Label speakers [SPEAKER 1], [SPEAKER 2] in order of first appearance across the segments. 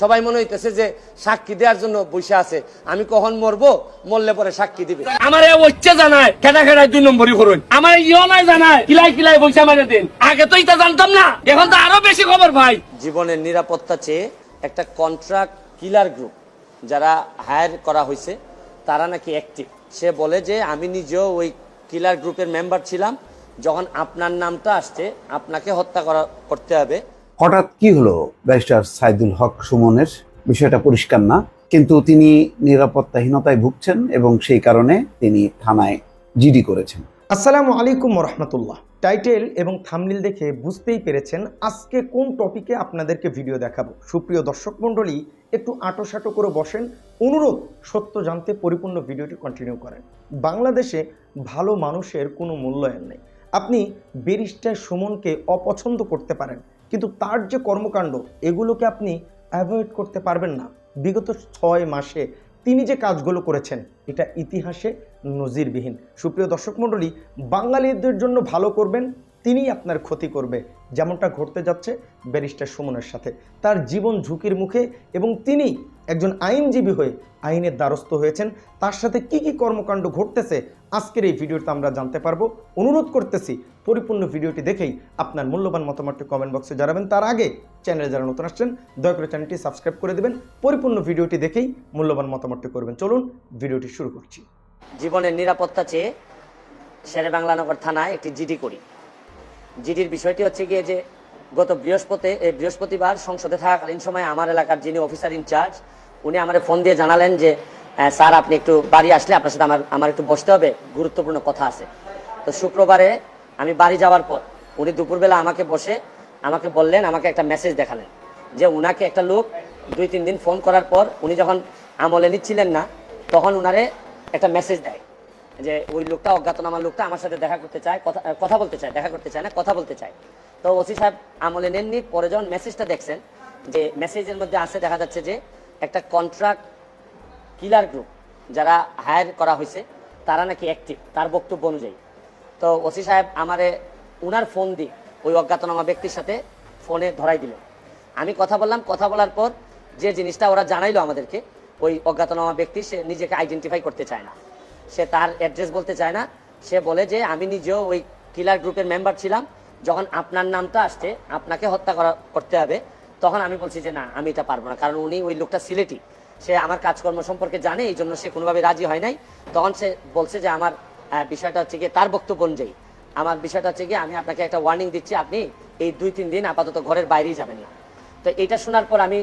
[SPEAKER 1] সবাই মনে হইতেছে যে সাক্ষী দেওয়ার জন্য বসে আছে। আমি কখন মরবো? মরলে পরে সাক্ষী দিবে।
[SPEAKER 2] আমার এ হচ্ছে জানায় খেটা খেটায় দুই নম্বরই করুন আমার ইও নাই জানায় কিলাই কিলাই বৈশা মারে দিন। আগে তো এটা জানতাম না এখন তো আরও বেশি খবর ভাই।
[SPEAKER 1] জীবনের নিরাপত্তা চেয়ে একটা কন্ট্রাক্ট কিলার গ্রুপ যারা হায়ার করা হয়েছে তারা নাকি অ্যাক্টিভ সে বলে যে আমি নিজেও ওই কিলার গ্রুপের মেম্বার ছিলাম যখন আপনার নামটা আসছে আপনাকে হত্যা করা করতে হবে।
[SPEAKER 3] হঠাৎ কি হলো ব্যারিস্টার সাইদুল হক সুমনের? বিষয়টা পরিষ্কার না, কিন্তু তিনি নিরাপত্তাহীনতায় ভুগছেন এবং সেই কারণে তিনি থানায় জিডি করেছেন।
[SPEAKER 4] আসসালামু আলাইকুম রহমতুল্লাহ টাইটেল এবং থামনিল দেখে বুঝতেই পেরেছেন আজকে কোন টপিকে আপনাদেরকে ভিডিও দেখাবো। সুপ্রিয় দর্শক মণ্ডলী, একটু আঁটোসাঁটো করে বসেন। অনুরোধ, সত্য জানতে পরিপূর্ণ ভিডিওটি কন্টিনিউ করেন। বাংলাদেশে ভালো মানুষের কোনো মূল্যায়ন নেই। আপনি ব্যারিস্টার সুমনকে অপছন্দ করতে পারেন। কিন্তু তার যে কর্মকাণ্ড, এগুলোকে আপনি অ্যাভয়েড করতে পারবেন না। বিগত ছয় মাসে তিনি যে কাজগুলো করেছেন, এটা ইতিহাসে নজিরবিহীন। সুপ্রিয় দর্শক মণ্ডলী, বাঙালিদের জন্য ভালো করবেন, তিনিই আপনার ক্ষতি করবে। যেমনটা ঘটতে যাচ্ছে ব্যারিস্টার সুমনের সাথে। তার জীবন ঝুঁকির মুখে এবং তিনি একজন আইনজীবী হয়ে আইনের দ্বারস্থ হয়েছেন। তার সাথে কি কি কর্মকাণ্ড ঘটতেছে আজকের এই ভিডিওতে আমরা জানতে পারব অনুরোধ করতেছি পরিপূর্ণ ভিডিওটি দেখেই আপনার মূল্যবান মতামতটি কমেন্ট বক্সে জানাবেন। তার আগে চ্যানেলে যারা নতুন আসছেন দয়া করে চ্যানেলটি সাবস্ক্রাইব করে দেবেন। পরিপূর্ণ ভিডিওটি দেখেই মূল্যবান মতামতটি করবেন। চলুন ভিডিওটি শুরু করছি।
[SPEAKER 1] জীবনের নিরাপত্তা চেয়ে শেরে বাংলানগর থানায় একটি জিডি করি। জিডির বিষয়টি হচ্ছে গিয়ে যে গত বৃহস্পতি এ, বৃহস্পতিবার সংসদে থাকাকালীন সময় আমার এলাকার যিনি অফিসার ইনচার্জ উনি আমার ফোন দিয়ে জানালেন যে "আহ, স্যার, আপনি একটু বাড়ি আসলে আপনার সাথে আমার আমার একটু বসতে হবে। গুরুত্বপূর্ণ কথা আছে। তো শুক্রবারে আমি বাড়ি যাওয়ার পর উনি দুপুরবেলা আমাকে বসে আমাকে বললেন, আমাকে একটা মেসেজ দেখালেন যে উনাকে একটা লোক দুই, তিন দিন ফোন করার পর উনি যখন আমলে নিচ্ছিলেন না, তখন উনারে একটা মেসেজ দেয় যে ওই লোকটা, অজ্ঞাতনামা লোকটা আমার সাথে দেখা করতে চায়, কথা কথা বলতে চায়, দেখা করতে চায় না, কথা বলতে চায়। তো ওসি সাহেব আমলে নেননি, পরে যখন মেসেজটা দেখছেন, যে মেসেজের মধ্যে আছে, দেখা যাচ্ছে যে একটা কন্ট্রাক্ট কিলার গ্রুপ যারা হায়ার করা হয়েছে, তারা নাকি অ্যাক্টিভ তার বক্তব্য অনুযায়ী। তো ওসি সাহেব আমারে উনার ফোন দিয়ে ওই অজ্ঞাতনামা ব্যক্তির সাথে ফোনে ধরাই দিল। আমি কথা বললাম, কথা বলার পর যে জিনিসটা ওরা জানাইলো আমাদেরকে, ওই অজ্ঞাতনামা ব্যক্তি সে নিজেকে আইডেন্টিফাই করতে চায় না। সে তার অ্যাড্রেস বলতে চায় না। সে বলে যে, আমি নিজেও ওই কিলার গ্রুপের মেম্বার ছিলাম। যখন আপনার নামটা আসছে, আপনাকে হত্যা করা, করতে হবে, তখন আমি বলছি যে, না, আমি এটা পারব না। কারণ উনি ওই লোকটা সিলেটি। সে আমার কাজকর্ম সম্পর্কে জানে, এই জন্য সে কোনোভাবে রাজি হয় নাই। তখন সে বলছে যে আমার বিষয়টা হচ্ছে গিয়ে তার বক্তব্য অনুযায়ী। আমার বিষয়টা হচ্ছে গিয়ে আমি আপনাকে একটা ওয়ার্নিং দিচ্ছি, আপনি এই দুই, তিন দিন আপাতত ঘরের বাইরেই যাবেন না। তো এটা শোনার পর আমি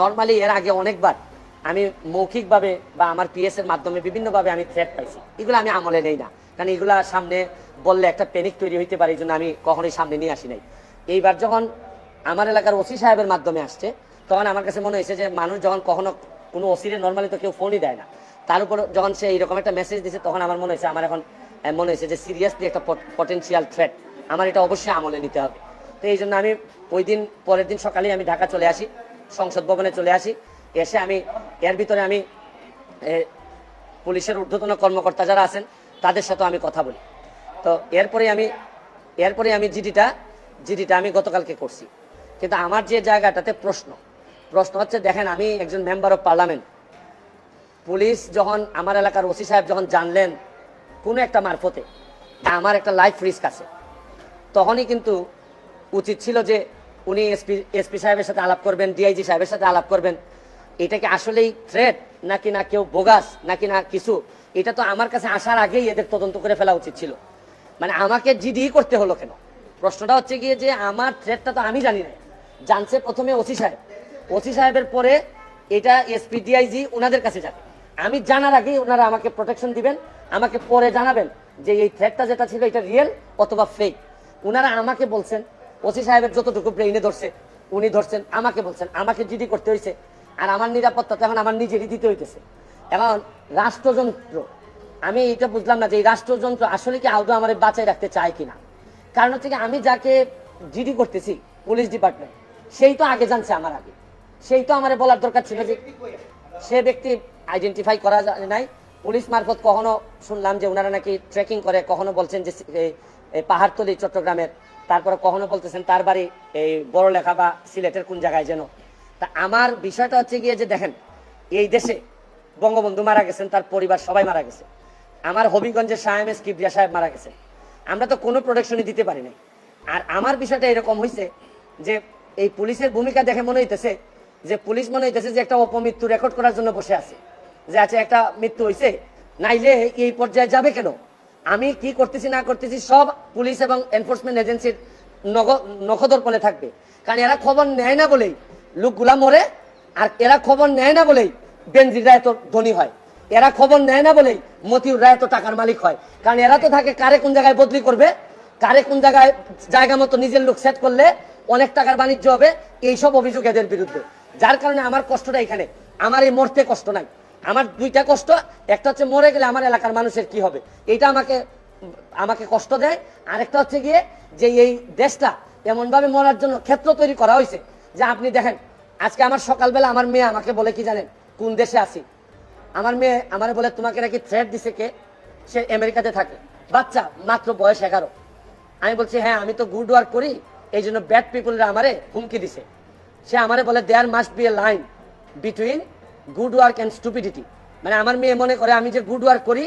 [SPEAKER 1] নর্মালি এর আগে অনেকবার আমি মৌখিকভাবে বা আমার পিএস এর মাধ্যমে বিভিন্নভাবে আমি থ্রেট পাইছি। এগুলো আমি আমলে নেই না। কারণ এগুলা সামনে বললে একটা প্যানিক তৈরি হইতে পারে, এই জন্য আমি কখনোই সামনে নিয়ে আসি নাই। এইবার যখন আমার এলাকার ওসি সাহেবের মাধ্যমে আসছে, তখন আমার কাছে মনে হয়েছে যে মানুষ যখন কখনো কোনো ওসিরে নর্মালি তো কেউ ফোনই দেয় না। তার উপর যখন সে এইরকম একটা মেসেজ দিছে, তখন আমার মনে হয়েছে, আমার এখন মনে হয়েছে যে সিরিয়াসলি একটা পটেন্সিয়াল থ্রেট আমার এটা অবশ্যই আমলে নিতে হবে। তো এই জন্য আমি ওই দিন, পরের দিন সকালেই আমি ঢাকা চলে আসি, সংসদ ভবনে চলে আসি। এসে আমি, এর ভিতরে আমি পুলিশের ঊর্ধ্বতন কর্মকর্তা যারা আছেন, তাদের সাথে আমি কথা বলি। তো এরপরে আমি এরপরে আমি জিডিটা জিডিটা আমি গতকালকে করছি। কিন্তু আমার যে জায়গাটাতে প্রশ্ন প্রশ্ন হচ্ছে, দেখেন, আমি একজন মেম্বার অফ পার্লামেন্ট পুলিশ যখন আমার এলাকার ওসি সাহেব যখন জানলেন, কোনো একটা মারফতে আমার একটা লাইফ রিস্ক আছে। তখনই কিন্তু উচিত ছিল যে উনি এসপি এসপি সাহেবের সাথে আলাপ করবেন ডিআইজি সাহেবের সাথে আলাপ করবেন। এটা কি আসলেই থ্রেট নাকি না কেউ বোগাস নাকি না কিছু? এটা তো আমার কাছে আসার আগেই এদের তদন্ত করে ফেলা উচিত ছিল। মানে আমাকে জিডি করতে হলো কেন? প্রশ্নটা হচ্ছে গিয়ে যে আমার থ্রেটটা তো আমি জানি না। জানছে প্রথমে ওসি সাহেব। ওসি সাহেবের পরে এটা এসপি ডিআইজি ওনাদের কাছে যাবে। আমি জানার আগেই ওনারা আমাকে প্রোটেকশন দিবেন, আমাকে পরে জানাবেন যে এই থ্রেটটা যেটা ছিল এটা রিয়েল অথবা ফেক ওনারা আমাকে বলছেন, ওসি সাহেবের যতটুকু ব্রেইনে ধরছে, উনি ধরছেন, আমাকে বলছেন, আমাকে জিডি করতে হয়েছে আর আমার নিরাপত্তা এখন আমার নিজেরই দিতে হইতেছে। এখন রাষ্ট্রযন্ত্র, আমি এটা বুঝলাম না যে এই রাষ্ট্রযন্ত্র আসলে কি আদৌ আমার বাঁচায় রাখতে চায় কিনা। কারণ হচ্ছে আমি যাকে জিডি করতেছি, পুলিশ ডিপার্টমেন্ট, সেই তো আগে জানছে আমার আগে। সেই তো আমার বলার দরকার ছিল যে সে ব্যক্তি আইডেন্টিফাই করা যায় নাই। পুলিশ মারফত কখনো শুনলাম যে ওনারা নাকি ট্রেকিং করে, কখনো বলছেন যে পাহাড়তলি চট্টগ্রামের। তারপরে কখনো বলতেছেন তার বাড়ি এই বড় লেখা বা সিলেটের কোন জায়গায় যেন। তা আমার বিষয়টা হচ্ছে গিয়ে যে দেখেন, এই দেশে বঙ্গবন্ধু মারা গেছেন, তার পরিবার সবাই মারা গেছে। আমার হবিগঞ্জের সাহেব এস কিবরিয়া সাহেব মারা গেছে। আমরা তো কোনো প্রোটেকশনই দিতে পারি নাই। আর আমার বিষয়টা এরকম হয়েছে যে, এই পুলিশের ভূমিকা দেখে মনে হইতেছে যে পুলিশ মনে হইতেছে যে একটা অপমৃত্যু রেকর্ড করার জন্য বসে আছে। যে আছে একটা মৃত্যু হয়েছে নাইলে এই পর্যায়ে যাবে কেন? আমি কি করতেছি, না করতেছি, সব পুলিশ এবং এনফোর্সমেন্ট এজেন্সির নখদর্পণে থাকবে। কারণ এরা খবর নেয় না বলেই লোকগুলা মরে, আর এরা খবর নেয় না বলেই বেনজিরা এত ধনী হয়। এরা খবর নেয় না বলেই মতিউররা এত টাকার মালিক হয়। কারণ এরা তো থাকে কারে কোন জায়গায় বদলি করবে, কারে কোন জায়গায় জায়গা মতো নিজের লোক সেট করলে অনেক টাকার বাণিজ্য হবে, এইসব অভিযোগ এদের বিরুদ্ধে। যার কারণে আমার কষ্টটা এখানে। আমার এই মরতে কষ্ট নাই। আমার দুইটা কষ্ট, একটা হচ্ছে মরে গেলে আমার এলাকার মানুষের কি হবে? এটা আমাকে আমাকে কষ্ট দেয়। আরেকটা হচ্ছে গিয়ে যে এই দেশটা এমনভাবে মরার জন্য ক্ষেত্র তৈরি করা হয়েছে যে আপনি দেখেন, আজকে আমার সকালবেলা আমার মেয়ে আমাকে বলে কি জানেন? কোন দেশে আছি? আমার মেয়ে আমার বলে, তোমাকে নাকি থ্রেট দিছে কে? সে আমেরিকাতে থাকে। বাচ্চা, মাত্র বয়স এগারো। আমি বলছি হ্যাঁ আমি তো গুড ওয়ার্ক করি। এই জন্য ব্যাড পিপুলরা আমারে হুমকি দিছে। সে আমারে বলে there must be a line between good work and stupidity মানে আমার মেয়ে মনে করে, আমি যে গুড ওয়ার্ক করি,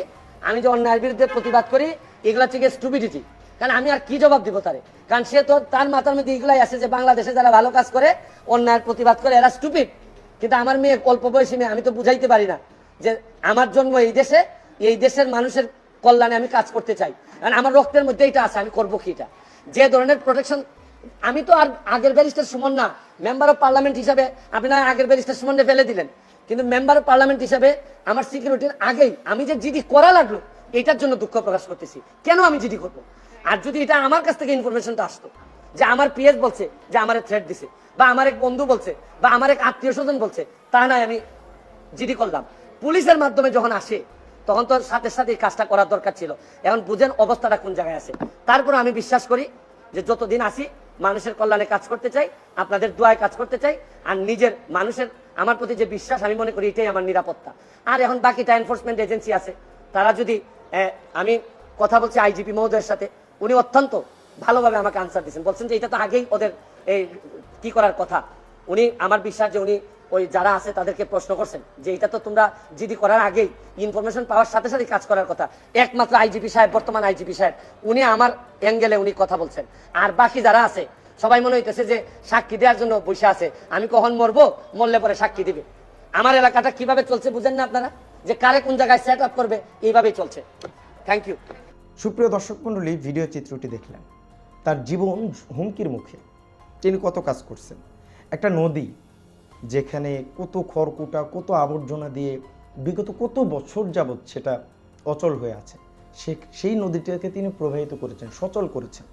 [SPEAKER 1] আমি যে অন্যায়ের বিরুদ্ধে প্রতিবাদ করি, এগুলো থেকে স্টুপিডিটি কারণ আমি আর কি জবাব দিব তারে? কারণ সে তো তার মাথার মধ্যে এগুলাই আছে যে বাংলাদেশে যারা ভালো কাজ করে, অন্যায়ের প্রতিবাদ করে, এরা স্টুপিড কিন্তু আমার মেয়ে অল্প বয়সী মেয়ে, আমি তো বুঝাইতে পারি না যে আমার জন্ম এই দেশে, এই দেশের মানুষের কল্যাণে আমি কাজ করতে চাই। কারণ আমার রক্তের মধ্যে এটা আছে, আমি করব কি এটা? যে ধরনের প্রোটেকশন আমি তো আর আগের ব্যারিস্টার সুমন না মেম্বার অফ পার্লামেন্ট হিসাবে আপনি না আগের ব্যারিস্টার সুমনকে ফেলে দিলেন। কিন্তু মেম্বার অফ পার্লামেন্ট হিসাবে আমার সিকিউরিটির আগেই আমি যে জিডি করা লাগল, এটার জন্য দুঃখ প্রকাশ করতেছি। কেন আমি জিডি করব? আর যদি এটা আমার কাছ থেকে ইনফরমেশনটা আসতো, যে আমার পিএস বলছে, যে আমার থ্রেট দিছে, বা আমার এক বন্ধু বলছে, বা আমার এক আত্মীয় স্বজন বলছে, তা নয় আমি জিডি করলাম। পুলিশের মাধ্যমে যখন আসে, তখন তো সাথে সাথে এই কাজটা করার দরকার ছিল। এখন বুঝেন অবস্থাটা কোন জায়গায় আছে। তারপর আমি বিশ্বাস করি যে যতদিন আসি মানুষের কল্যাণে কাজ করতে চাই, আপনাদের দোয়ায় কাজ করতে চাই, আর নিজের মানুষের, আমার প্রতি যে বিশ্বাস, আমি মনে করি এটাই আমার নিরাপত্তা। আর এখন বাকিটা এনফোর্সমেন্ট এজেন্সি আছে, তারা যদি আমি কথা বলছি আইজিপি মহোদয়ের সাথে, উনি অত্যন্ত ভালোভাবে আমাকে আনসার দিচ্ছেন বলছেন যে এটা তো আগেই ওদের এই কি করার কথা। উনি, আমার বিশ্বাস যে উনি ওই যারা আছে তাদেরকে প্রশ্ন করছেন যে এটা তো তোমরা জিডি করার আগেই ইনফরমেশন পাওয়ার সাথে সাথে কাজ করার কথা। একমাত্র আইজিপি সাহেব, বর্তমান আইজিপি সাহেব, উনি আমার অ্যাঙ্গেলে উনি কথা বলছেন। আর বাকি যারা আছে, সবাই মনে হইতেছে যে সাক্ষী দেওয়ার জন্য বসে আছে। আমি কখন মরবো? মরলে পরে সাক্ষী দিবে। আমার এলাকাটা কীভাবে চলছে বুঝেন না আপনারা? যে কারে কোন জায়গায় সেট আপ করবে, এইভাবেই চলছে। থ্যাংক ইউ
[SPEAKER 4] সুপ্রিয় দর্শক মণ্ডলী ভিডিও চিত্রটি দেখলেন। তার জীবন হুমকির মুখে। তিনি কত কাজ করছেন? একটা নদী যেখানে কত খড়কুটা, কত আবর্জনা দিয়ে বিগত কত বছর যাবৎ সেটা অচল হয়ে আছে। সে, সেই নদীটাকে তিনি প্রবাহিত করেছেন, সচল করেছেন।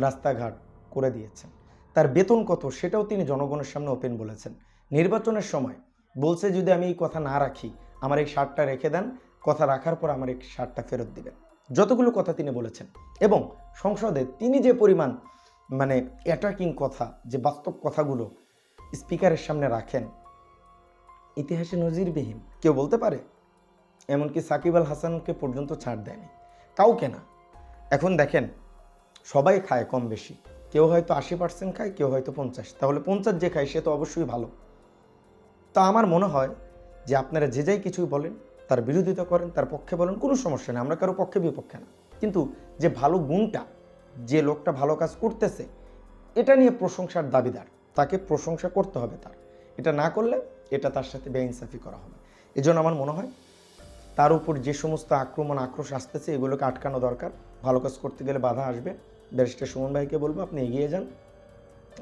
[SPEAKER 4] রাস্তাঘাট করে দিয়েছেন। তার বেতন কত সেটাও তিনি জনগণের সামনে ওপেন বলেছেন। নির্বাচনের সময় বলছে যদি আমি এই কথা না রাখি, আমার এই শার্টটা রেখে দেন, কথা রাখার পর আমার এই শার্টটা ফেরত দিবেন। যতগুলো কথা তিনি বলেছেন এবং সংসদে তিনি যে পরিমাণ মানে অ্যাটাকিং কথা, যে বাস্তব কথাগুলো স্পিকারের সামনে রাখেন। ইতিহাসে নজিরবিহীন, কেউ বলতে পারে? এমনকি সাকিব আল হাসানকে পর্যন্ত ছাড় দেয়নি। কাউকে না। এখন দেখেন, সবাই খায় কম বেশি। কেউ হয়তো আশি পার্সেন্ট খায়, কেউ হয়তো পঞ্চাশ। তাহলে পঞ্চাশ যে খায়, সে তো অবশ্যই ভালো। তা আমার মনে হয় যে আপনারা যে যাই কিছুই বলেন, তার বিরোধিতা করেন, তার পক্ষে বলেন, কোনো সমস্যা নেই। আমরা কারও পক্ষে বিপক্ষে না। কিন্তু যে ভালো গুণটা, যে লোকটা ভালো কাজ করতেছে, এটা নিয়ে প্রশংসার দাবিদার। তাকে প্রশংসা করতে হবে তার। এটা না করলে এটা তার সাথে বেইনসাফি করা হবে। এজন্য আমার মনে হয় তার উপর যে সমস্ত আক্রমণ, আক্রোশ আসতেছে, এগুলোকে আটকানো দরকার। ভালো কাজ করতে গেলে বাধা আসবে। ব্যারিস্টার সুমন ভাইকে বলব, আপনি এগিয়ে যান।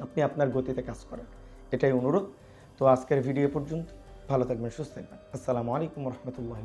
[SPEAKER 4] আপনি আপনার গতিতে কাজ করেন। এটাই অনুরোধ। তো আজকের ভিডিও পর্যন্ত ভালো থাকবেন, সুস্থ থাকবেন। আসসালামু আলাইকুম রহমতুল্লাহ